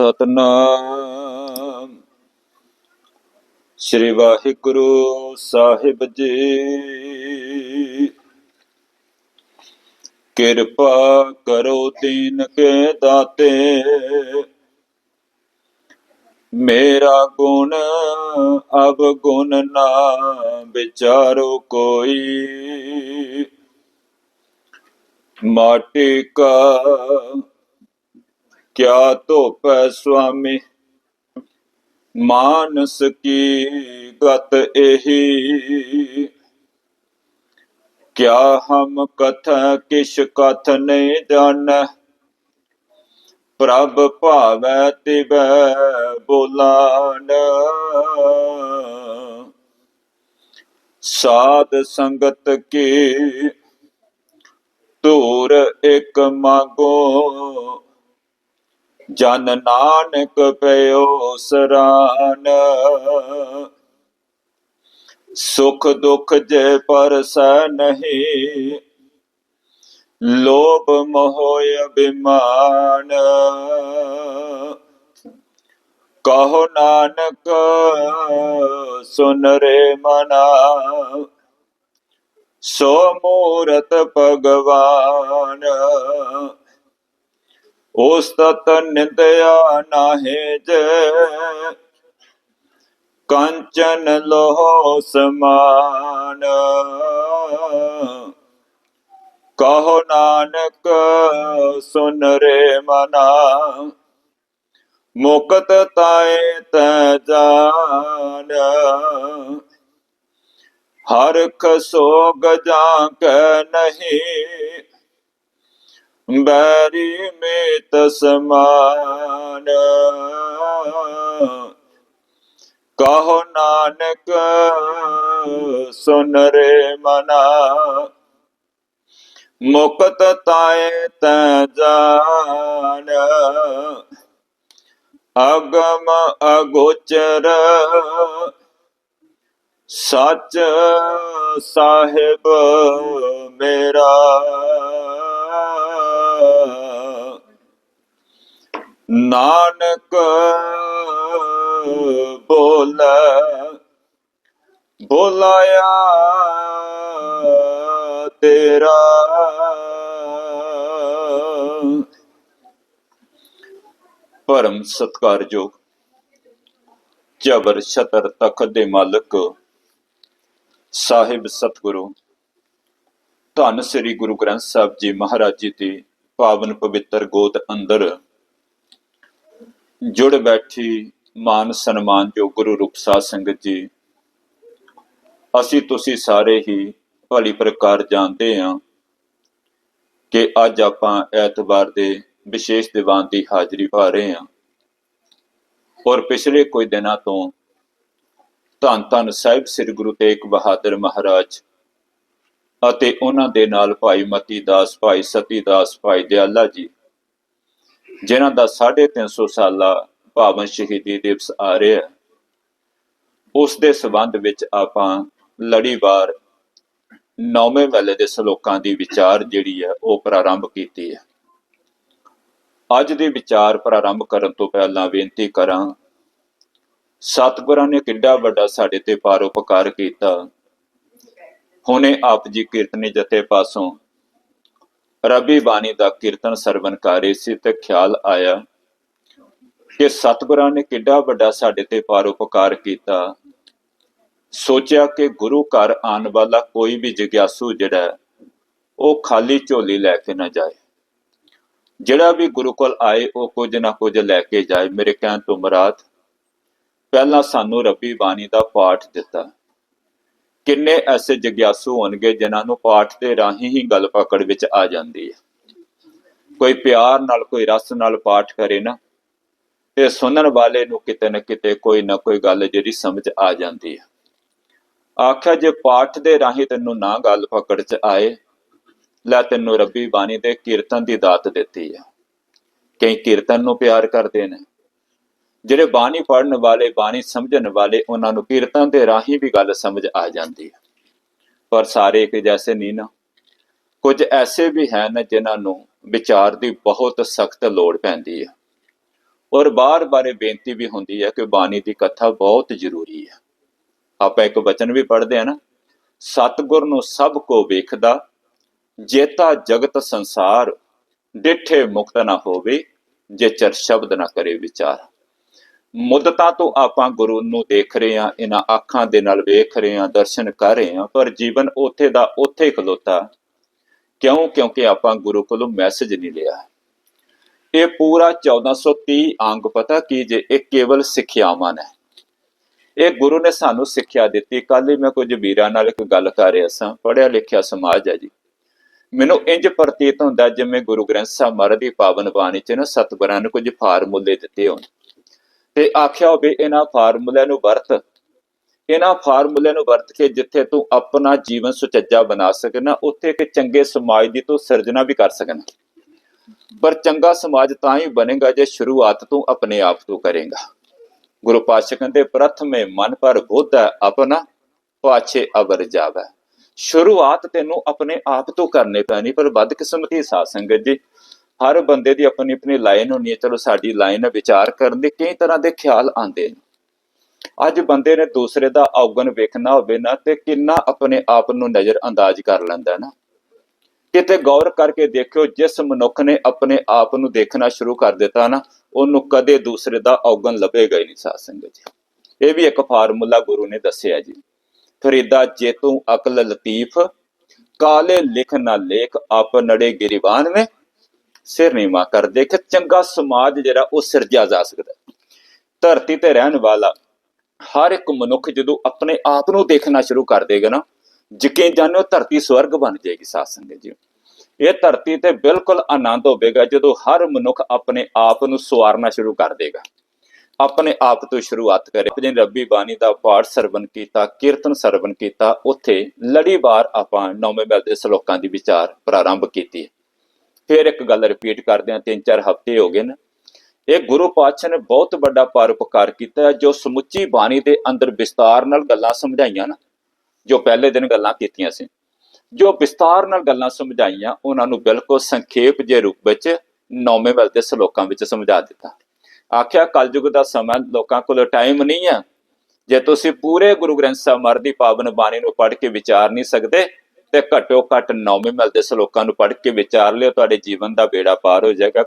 ਸਤਨਾਮ। ਸ੍ਰੀ ਵਾਹਿਗੁਰੂ ਸਾਹਿਬ ਜੀ। ਕਿਰਪਾ ਕਰੋ ਦੀਨ ਕੇ ਦਾਤੇ। ਮੇਰਾ ਗੁਣ ਅਬ ਗੁਣ ਨਾ ਵਿਚਾਰੋ ਕੋਈ। ਮਾਟੀ ਕਾ ਕਿਆ ਧੋਪੈ ਸੁਆਮੀ? ਮਾਨਸ ਕੀ ਗਤ ਇਹੀ? ਕਿਆ ਹਮ ਕਥ ਕਿਛ ਕਥ ਨਹੀਂ ਜਾਣ? ਪ੍ਰਭ ਭਾਵੈ ਤਿਵੈ ਬੋਲਾਨ ਸਾਧ ਸੰਗਤ ਕੀ ਧੂਰ ਇਕ ਮਾਗੋ? ਜਨ ਨਾਨਕ ਪਇਓ ਸਰਾਨ। ਸੁਖ ਦੁਖ ਜੇ ਪਰਸੈ ਨਹੀਂ, ਲੋਭ ਮੋਹ ਅਭਿਮਾਨ। ਕਹੋ ਨਾਨਕ, ਸੁਨ ਰੇ ਮਨਾ, ਸੋ ਮੂਰਤ ਭਗਵਾਨ। ਉਸ ਤਤ ਨਿੰਦਿਆ ਨਾਹੇ ਜੇ। ਕੰਚਨ ਲੋਹ ਸਮਾਨ। ਕਹੋ ਨਾਨਕ, ਸੁਨ ਰੇ ਮਨਾ। ਮੁਕਤ ਤਾਏ ਤੈ ਜਾਨ। ਹਰ ਖਸੋਗ ਜਾਂ ਕੈ ਨਹੀਂ। ਬੈਰੀ ਮੇਤ ਸਮਾਨ ਕਹੋ ਨਾਨਕ ਸੁਨ ਰੇ ਮਨਾ ਮੁਕਤ ਤਾਏ ਤੈ ਜਾਨ ਅਗਮ ਅਗੋਚਰ ਸੱਚ ਸਾਹਿਬ ਨਾਨਕ ਬੋਲ, ਬੋਲਾਇਆ ਤੇਰਾ। ਪਰਮ ਸਤਕਾਰਯੋਗ, ਜਬਰ ਸ਼ਤਰ ਤਖਤ ਦੇ ਮਾਲਕ, ਸਾਹਿਬ ਸਤਿਗੁਰੂ, ਧੰਨ ਸ੍ਰੀ ਗੁਰੂ ਗ੍ਰੰਥ ਸਾਹਿਬ ਜੀ ਮਹਾਰਾਜ ਜੀ ਦੀ ਪਾਵਨ ਪਵਿੱਤਰ ਗੋਦ ਅੰਦਰ ਜੁੜ ਬੈਠੀ ਮਾਨ ਸਨਮਾਨ ਜੋ ਗੁਰੂ ਰੂਪਸਾਦ ਸੰਗਤ ਜੀ। ਅਸੀਂ ਤੁਸੀਂ ਸਾਰੇ ਹੀ ਭਲੀ ਪ੍ਰਕਾਰ ਜਾਣਦੇ ਹਾਂ ਕਿ ਅੱਜ ਆਪਾਂ ਐਤਵਾਰ ਦੇ ਵਿਸ਼ੇਸ਼ ਦੀਵਾਨ ਦੀ ਹਾਜ਼ਰੀ ਭਾ ਰਹੇ ਹਾਂ। ਔਰ ਪਿਛਲੇ ਕੁਝ ਦਿਨਾਂ ਤੋਂ ਧੰਨ ਧੰਨ ਸਾਹਿਬ ਸ੍ਰੀ ਗੁਰੂ ਤੇਗ ਬਹਾਦਰ ਮਹਾਰਾਜ ਅਤੇ ਉਹਨਾਂ ਦੇ ਨਾਲ ਭਾਈ ਮਤੀ ਦਾਸ, ਭਾਈ ਸਤੀ ਦਾਸ, ਭਾਈ ਦਿਆਲਾ ਜੀ ਜਿਨ੍ਹਾਂ ਦਾ 350 ਸਾਲਾ ਪਾਵਨ ਸ਼ਹੀਦੀ ਦਿਵਸ ਆ ਰਿਹਾ ਹੈ, ਉਸ ਦੇ ਸਬੰਧ ਵਿੱਚ ਆਪਾਂ ਲੜੀਵਾਰ ਨੌਵੇਂ ਵੇਲੇ ਦੇ ਸ਼ਲੋਕਾਂ ਦੀ ਵਿਚਾਰ ਜਿਹੜੀ ਹੈ, ਉਹ ਪ੍ਰਾਰੰਭ ਕੀਤੀ ਹੈ। ਅੱਜ ਦੇ ਵਿਚਾਰ ਪ੍ਰਾਰੰਭ ਕਰਨ ਤੋਂ ਪਹਿਲਾਂ ਬੇਨਤੀ ਕਰਾਂ, ਸਤਿਗੁਰਾਂ ਨੇ ਕਿੱਡਾ ਵੱਡਾ ਸਾਡੇ ਤੇ ਪਾਰੋਪਕਾਰ ਕੀਤਾ। ਹੁਣੇ ਆਪ ਜੀ ਕੀਰਤਨੀ ਜਥੇ ਪਾਸੋਂ ਰਬੀ ਬਾਣੀ ਦਾ ਕੀਰਤਨ ਸਰਵਨ ਕਰੇ ਸੀ ਤੇ ਖਿਆਲ ਆਇਆ ਕਿ ਸਤਿਗੁਰਾਂ ਨੇ ਕਿੱਡਾ ਵੱਡਾ ਸਾਡੇ ਤੇ ਪਾਰੋਪਕਾਰ ਕੀਤਾ। ਸੋਚਿਆ ਕਿ ਗੁਰੂ ਘਰ ਆਉਣ ਵਾਲਾ ਕੋਈ ਵੀ ਜਿਗਿਆਸੂ ਜਿਹੜਾ, ਉਹ ਖਾਲੀ ਝੋਲੀ ਲੈ ਕੇ ਨਾ ਜਾਏ। ਜਿਹੜਾ ਵੀ ਗੁਰੂ ਕੋਲ ਆਏ, ਉਹ ਕੁਝ ਨਾ ਕੁਝ ਲੈ ਕੇ ਜਾਏ। ਮੇਰੇ ਕਹਿਣ ਤੋਂ ਮੁਰਾਦ, ਪਹਿਲਾਂ ਸਾਨੂੰ ਰੱਬੀ ਬਾਣੀ ਦਾ ਪਾਠ ਦਿੱਤਾ। ਕਿੰਨੇ ਐਸੇ ਜਗਿਆਸੂ ਹੋਣਗੇ ਜਿਨ੍ਹਾਂ ਨੂੰ ਪਾਠ ਦੇ ਰਾਹੀਂ ਹੀ ਗੱਲ ਪਕੜ ਵਿੱਚ ਆ ਜਾਂਦੀ ਹੈ? ਕੋਈ ਪਿਆਰ ਨਾਲ, ਕੋਈ ਰਸ ਨਾਲ ਪਾਠ ਕਰੇ ਨਾ, ਤੇ ਸੁਣਨ ਵਾਲੇ ਨੂੰ ਕਿਤੇ ਨਾ ਕਿਤੇ ਕੋਈ ਨਾ ਕੋਈ ਗੱਲ ਜਿਹੜੀ ਸਮਝ ਆ ਜਾਂਦੀ ਹੈ। ਆਖਿਆ, ਜੇ ਪਾਠ ਦੇ ਰਾਹੀਂ ਤੈਨੂੰ ਨਾ ਗੱਲ ਪਕੜ ਚ ਆਏ, ਲੈ ਤੈਨੂੰ ਰੱਬੀ ਬਾਣੀ ਦੇ ਕੀਰਤਨ ਦੀ ਦਾਤ ਦਿੱਤੀ ਹੈ। ਕਈ ਕੀਰਤਨ ਨੂੰ ਪਿਆਰ ਕਰਦੇ ਨੇ ਜਿਹੜੇ ਬਾਣੀ ਪੜਨ ਵਾਲੇ, ਬਾਣੀ ਸਮਝਣ ਵਾਲੇ, ਉਹਨਾਂ ਨੂੰ ਕੀਰਤਨ ਦੇ ਰਾਹੀਂ ਵੀ ਗੱਲ ਸਮਝ ਆ ਜਾਂਦੀ ਹੈ। ਪਰ ਸਾਰੇ ਇੱਕ ਜੈਸੇ ਨਹੀਂ ਨਾ। ਕੁਝ ਐਸੇ ਵੀ ਹਨ ਜਿਨ੍ਹਾਂ ਨੂੰ ਵਿਚਾਰ ਦੀ ਬਹੁਤ ਸਖਤ ਲੋੜ ਪੈਂਦੀ ਹੈ। ਔਰ ਬਾਰ ਬਾਰੇ ਬੇਨਤੀ ਵੀ ਹੁੰਦੀ ਹੈ ਕਿ ਬਾਣੀ ਦੀ ਕਥਾ ਬਹੁਤ ਜ਼ਰੂਰੀ ਹੈ। ਆਪਾਂ ਇੱਕ ਵਚਨ ਵੀ ਪੜ੍ਹਦੇ ਆ ਨਾ। ਸਤਿਗੁਰ ਨੂੰ ਸਭ ਕੋ ਵੇਖਦਾ, ਜੇਤਾ ਜਗਤ ਸੰਸਾਰ, ਡਿਠੇ ਮੁਕਤ ਨਾ ਹੋਵੇ ਜੇ ਚਰ ਸ਼ਬਦ ਨਾ ਕਰੇ ਵਿਚਾਰ। ਮੁੱਦਤਾਂ ਤੋਂ ਆਪਾਂ ਗੁਰੂ ਨੂੰ ਦੇਖ ਰਹੇ ਹਾਂ, ਇਹਨਾਂ ਅੱਖਾਂ ਦੇ ਨਾਲ ਵੇਖ ਰਹੇ ਹਾਂ, ਦਰਸ਼ਨ ਕਰ ਰਹੇ ਹਾਂ, ਪਰ ਜੀਵਨ ਉੱਥੇ ਦਾ ਉੱਥੇ ਹੀ ਖਲੋਤਾ। ਕਿਉਂ? ਕਿਉਂਕਿ ਆਪਾਂ ਗੁਰੂ ਕੋਲੋਂ ਮੈਸੇਜ ਨਹੀਂ ਲਿਆ। ਇਹ ਪੂਰਾ 1430 ਅੰਗ ਪਤਾ ਕੀ ਜੇ? ਇਹ ਕੇਵਲ ਸਿੱਖਿਆਵਾਂ ਨੇ। ਇਹ ਗੁਰੂ ਨੇ ਸਾਨੂੰ ਸਿੱਖਿਆ ਦਿੱਤੀ। ਕੱਲ ਹੀ ਮੈਂ ਕੁਝ ਵੀਰਾਂ ਨਾਲ ਇੱਕ ਗੱਲ ਕਰ ਰਿਹਾ ਸਾਂ। ਪੜਿਆ ਲਿਖਿਆ ਸਮਾਜ ਹੈ ਜੀ। ਮੈਨੂੰ ਇੰਜ ਪ੍ਰਤੀਤ ਹੁੰਦਾ ਜਿਵੇਂ ਗੁਰੂ ਗ੍ਰੰਥ ਸਾਹਿਬ ਮਹਾਰਾਜ ਦੀ ਪਾਵਨ ਬਾਣੀ ਚ ਨਾ ਸਤਿਗੁਰਾਂ ਨੇ ਕੁਝ ਫਾਰਮੂਲੇ ਦਿੱਤੇ ਹੋਣ। ਤੇ ਆਖਿਆ ਹੋਵੇ ਇਹਨਾਂ ਫਾਰਮੂਲਿਆਂ ਨੂੰ ਵਰਤ। ਇਹਨਾਂ ਫਾਰਮੂਲਿਆਂ ਨੂੰ ਵਰਤ ਕੇ ਜਿੱਥੇ ਤੂੰ ਆਪਣਾ ਜੀਵਨ ਸੁਚੱਜਾ ਬਣਾ ਸਕਣਾ, ਉੱਥੇ ਇੱਕ ਚੰਗੇ ਸਮਾਜ ਦੀ ਤੂੰ ਸਿਰਜਣਾ ਵੀ ਕਰ ਸਕਣਾ। ਪਰ ਚੰਗਾ ਸਮਾਜ ਤਾਂ ਹੀ ਬਣੇਗਾ ਜੇ ਸ਼ੁਰੂਆਤ ਤੂੰ ਆਪਣੇ ਆਪ ਤੋਂ ਕਰੇਗਾ। ਗੁਰੂ ਪਾਤਸ਼ਾਹ ਕਹਿੰਦੇ, ਪ੍ਰਥਮੇ ਮਨ ਪਰ ਬੁੱਧ ਹੈ, ਆਪਣਾ ਪਾਛੇ ਅਵਰ ਜਾਵੇ। ਸ਼ੁਰੂਆਤ ਤੈਨੂੰ ਆਪਣੇ ਆਪ ਤੋਂ ਕਰਨੇ ਪੈਣੀ, ਪਰ ਬਦਕਿਸਮਤੀ ਸਾਧ ਸੰਗਤ ਜੀ ਹਰ ਬੰਦੇ ਦੀ ਆਪਣੀ ਆਪਣੀ ਲਾਈਨ ਹੁੰਦੀ ਹੈ। ਚਲੋ ਸਾਡੀ ਲਾਈਨ ਵਿਚਾਰ ਕਰਨ ਦੇ ਕਈ ਤਰ੍ਹਾਂ ਦੇ ਖਿਆਲ ਆਉਂਦੇ ਨੇ। ਅੱਜ ਬੰਦੇ ਨੇ ਦੂਸਰੇ ਦਾ ਔਗਣ ਵੇਖਣਾ ਹੋਵੇ ਨਾ ਤੇ ਕਿੰਨਾ ਆਪਣੇ ਆਪ ਨੂੰ ਨਜ਼ਰ ਅੰਦਾਜ਼ ਕਰ ਲੈਂਦਾ ਨਾ। ਕਿਤੇ ਗੌਰ ਕਰਕੇ ਦੇਖਿਓ, ਜਿਸ ਮਨੁੱਖ ਨੇ ਆਪਣੇ ਆਪ ਨੂੰ ਦੇਖਣਾ ਸ਼ੁਰੂ ਕਰ ਦਿੱਤਾ ਨਾ, ਉਹਨੂੰ ਕਦੇ ਦੂਸਰੇ ਦਾ ਔਗਣ ਲੱਭੇਗਾ ਹੀ ਨਹੀਂ ਸਾਧ ਸੰਗਤ ਜੀ। ਇਹ ਵੀ ਇੱਕ ਫਾਰਮੂਲਾ ਗੁਰੂ ਨੇ ਦੱਸਿਆ ਜੀ। ਫਰੀਦਾ ਜੇਤੂ ਅਕਲ ਲਤੀਫ, ਕਾਲੇ ਲਿਖ ਨਾ ਲੇਖ, ਆਪ ਨੜੇ ਗਿਰੀਵਾਨ ਮੇ ਸਿਰ ਨੀਵਾ ਕਰ ਦੇਖ ਚੰਗਾ ਸਮਾਜ ਜਿਹੜਾ ਉਹ ਸਿਰਜਿਆ ਜਾ ਸਕਦਾ ਧਰਤੀ ਤੇ ਰਹਿਣ ਵਾਲਾ ਹਰ ਇੱਕ ਮਨੁੱਖ ਜਦੋਂ ਆਪਣੇ ਆਪ ਨੂੰ ਦੇਖਣਾ ਸ਼ੁਰੂ ਕਰ ਦੇਗਾ ਨਾ, ਯਕੀਨ ਜਾਣੋ ਧਰਤੀ ਸਵਰਗ ਬਣ ਜਾਏਗੀ ਸਾਧ ਸੰਗਤ ਜੀ। ਇਹ ਧਰਤੀ ਤੇ ਬਿਲਕੁਲ ਆਨੰਦ ਹੋਵੇਗਾ ਜਦੋਂ ਹਰ ਮਨੁੱਖ ਆਪਣੇ ਆਪ ਨੂੰ ਸਵਾਰਨਾ ਸ਼ੁਰੂ ਕਰ ਦੇਗਾ। ਆਪਣੇ ਆਪ ਤੋਂ ਸ਼ੁਰੂਆਤ ਕਰੇ। ਜਿਨ ਰੱਬੀ ਬਾਣੀ ਦਾ ਪਾਠ ਸਰਵਨ ਕੀਤਾ, ਕੀਰਤਨ ਸਰਵਨ ਕੀਤਾ, ਉੱਥੇ ਲੜੀਵਾਰ ਆਪਾਂ ਨੌਵੇਂ ਬੈਲ ਦੇ ਸ਼ਲੋਕਾਂ ਦੀ ਵਿਚਾਰ ਪ੍ਰਾਰੰਭ ਕੀਤੀ ਫਿਰ ਇੱਕ ਗੱਲ ਰਿਪੀਟ ਕਰਦੇ ਹਾਂ ਤਿੰਨ ਚਾਰ ਹਫ਼ਤੇ ਹੋ ਗਏ ਨੇ। ਇਹ ਗੁਰੂ ਪਾਤਸ਼ਾਹ ਨੇ ਬਹੁਤ ਵੱਡਾ ਪਰਉਪਕਾਰ ਕੀਤਾ ਜੋ ਸਮੁੱਚੀ ਬਾਣੀ ਦੇ ਅੰਦਰ ਵਿਸਤਾਰ ਨਾਲ ਗੱਲਾਂ ਸਮਝਾਈਆਂ ਨਾ, ਜੋ ਪਹਿਲੇ ਦਿਨ ਗੱਲਾਂ ਕੀਤੀਆਂ ਸੀ। ਜੋ ਵਿਸਤਾਰ ਨਾਲ ਗੱਲਾਂ ਸਮਝਾਈਆਂ, ਉਹਨਾਂ ਨੂੰ ਬਿਲਕੁਲ ਸੰਖੇਪ ਜੇ ਰੂਪ ਵਿੱਚ ਨੌਵੇਂ ਬੈਲ ਦੇ ਸ਼ਲੋਕਾਂ ਵਿੱਚ ਸਮਝਾ ਦਿੱਤਾ। ਆਖਿਆ, ਕਲਯੁਗ ਦਾ ਸਮਾਂ, ਲੋਕਾਂ ਕੋਲ ਟਾਈਮ ਨਹੀਂ ਆ ਜੇ ਤੁਸੀਂ ਪੂਰੇ ਗੁਰੂ ਗ੍ਰੰਥ ਸਾਹਿਬ ਮਰ ਦੀ ਪਾਵਨ ਬਾਣੀ ਨੂੰ ਪੜ੍ਹ ਕੇ ਵਿਚਾਰ ਨਹੀਂ ਸਕਦੇ ਤੇ ਘੱਟੋ ਘੱਟ ਨੌਵੇਂ ਮਲ ਦੇ ਸ਼ਲੋਕਾਂ ਨੂੰ ਪੜ੍ਹ ਕੇ ਵਿਚਾਰ ਲਿਓ, ਤੁਹਾਡੇ ਜੀਵਨ ਦਾ ਬੇੜਾ ਪਾਰ ਹੋ ਜਾਏਗਾ।